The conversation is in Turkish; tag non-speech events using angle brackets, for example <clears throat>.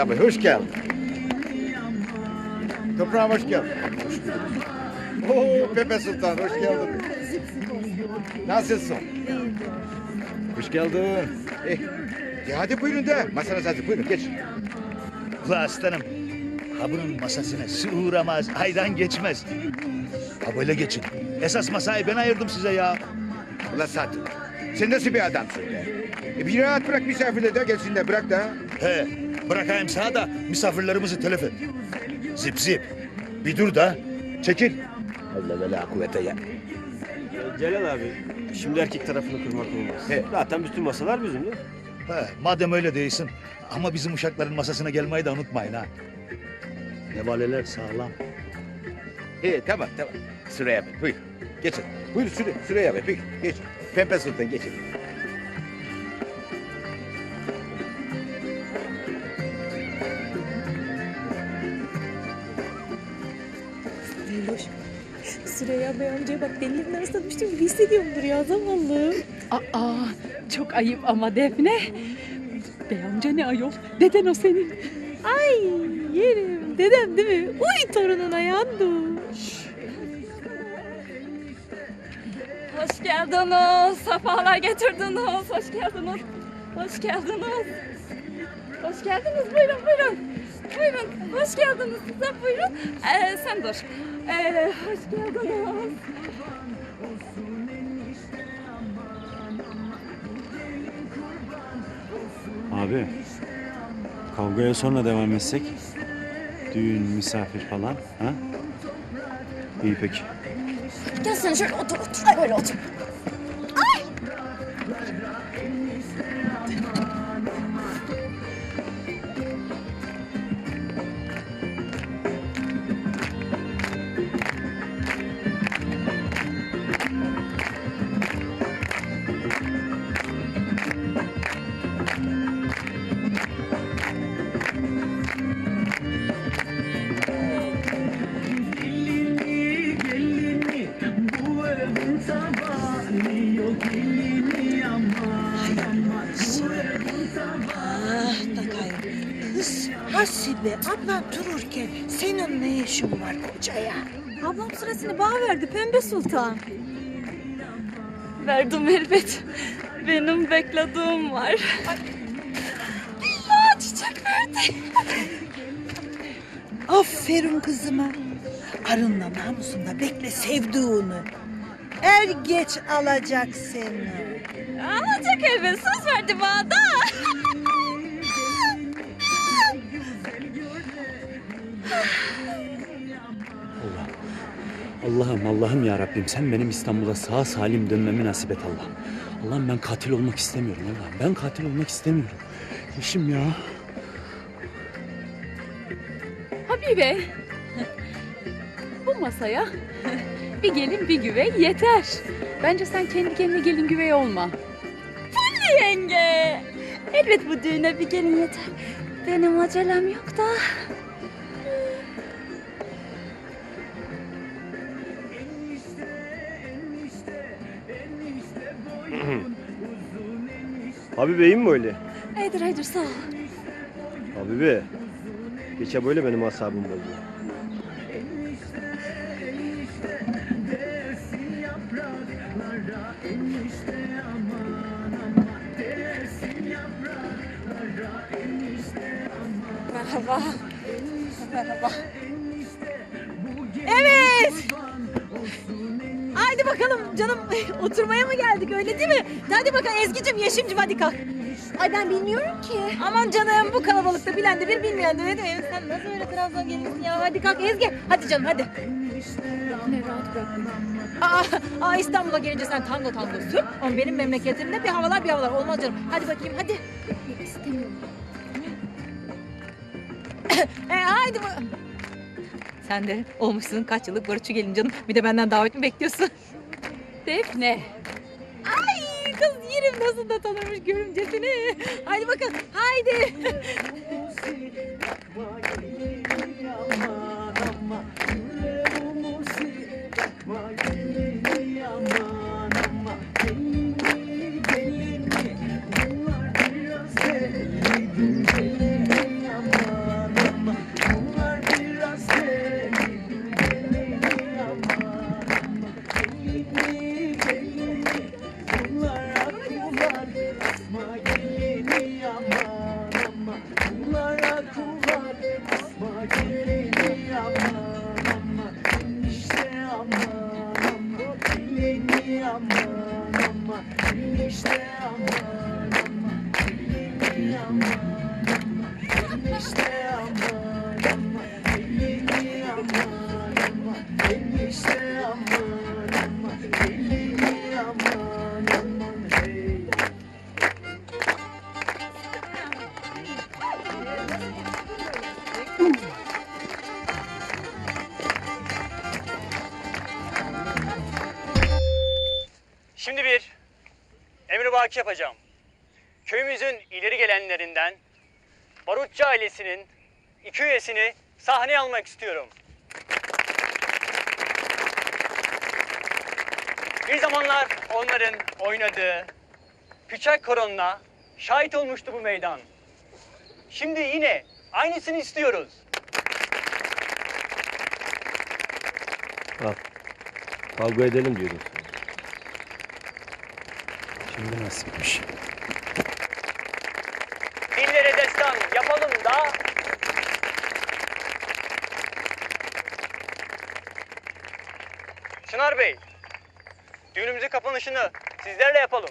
abi hoş geldin. Toprağım hoş geldin. Oo Pepe Sultan hoş geldin. Nasılsın? Hoş geldin. Eh, ya hadi buyurun da masanız hazır buyurun geç. Ula aslanım. Ha bunun masasına su uğramaz, aydan geçmez. Ha böyle geçin. Esas masayı ben ayırdım size ya. Ulan Sadık sen nasıl bir adamsın be? E, bir rahat bırak misafirleri de gelsin de bırak da. He, bırakayım sağa da misafirlerimizi telef et. Zip zip. Bir dur da. Çekil. Allah ve la kuvvete ya. Celal abi, şimdi erkek tarafını kırmak olmaz. He. Zaten bütün masalar bizim değil mi? He, madem öyle değilsin. Ama bizim uşakların masasına gelmeyi de unutmayın ha. Nevaleler sağlam. E, tamam tamam. Sıraya bak buyur. Geçin. Buyur süre, sıraya bak. Buyur. Geç. Pembe Sultan geçin. Süreyya Bey amcaya bak delilerin arasında düştüğüm gibi hissediyorumdur ya zavallı. Aa, çok ayıp ama Defne. Bey amca ne ayol? Deden o senin. Ay yerim dedem değil mi? Uy torununa yandı. Hoş geldiniz. Sefalar getirdiniz. Hoş geldiniz. Hoş geldiniz. Hoş geldiniz. Buyurun buyurun. Buyurun. Hoş geldiniz size buyurun. Ee, sen dur. Ee, hoş geldiniz. Abi, kavgaya sonra devam etsek? Düğün, misafir falan, ha? İyi peki. Gel sen şöyle otur otur. Böyle otur. Hasibe ablan dururken senin ne işin var kocaya? Ablam sırasını bana verdi Pembe Sultan. Verdim elbet. Benim beklediğim var. Aa, çiçek verdi. Aferin kızıma. Arınla namusunda bekle sevduğunu. Er geç alacak seni. Alacak elbet. Söz verdi bana da. Allah'ım, Allah'ım ya Rabbim sen benim İstanbul'a sağ salim dönmemi nasip et Allah'ım. Allah'ım ben katil olmak istemiyorum Allah'ım. Ben katil olmak istemiyorum. Yeşim ya. Habibe. Bu masaya bir gelin bir güvey yeter. Bence sen kendi kendine gelin güvey olma. yenge. Elbet bu düğüne bir gelin yeter. Benim acelem yok da. <clears throat> Abi beyim mi öyle? Haydır haydır sağ ol. Abi be. Geçe böyle benim asabım bozdu. Merhaba. Merhaba. Evet. Haydi bakalım canım <laughs> oturmaya mı geldik öyle değil mi? Hadi bakalım Ezgi'cim Yeşim'cim hadi kalk. Ay ben bilmiyorum ki. Aman canım bu kalabalıkta bilen de bir bilmeyen de demek? Sen nasıl öyle Trabzon gelirsin ya? Hadi kalk Ezgi. Hadi canım hadi. Ne rahat. Aa, aa İstanbul'a gelince sen tango tango sür. Ama benim memleketimde bir havalar bir havalar. Olmaz canım. Hadi bakayım hadi. İstemiyorum. <coughs> E, haydi bu. Sen de olmuşsun kaç yıllık barışçı gelin canım. Bir de benden davet mi bekliyorsun? Defne. Ay kız yerim nasıl da tanırmış görümcesini. Haydi bakın haydi. Şimdi bir emri vaki yapacağım. Köyümüzün ileri gelenlerinden Barutçu ailesinin iki üyesini sahneye almak istiyorum. Bir zamanlar onların oynadığı Küçük Koron'la şahit olmuştu bu meydan. Şimdi yine aynısını istiyoruz. Kavga edelim diyordum. Şimdi nasipmiş. Yapalım da Çınar Bey, düğünümüzün kapanışını sizlerle yapalım.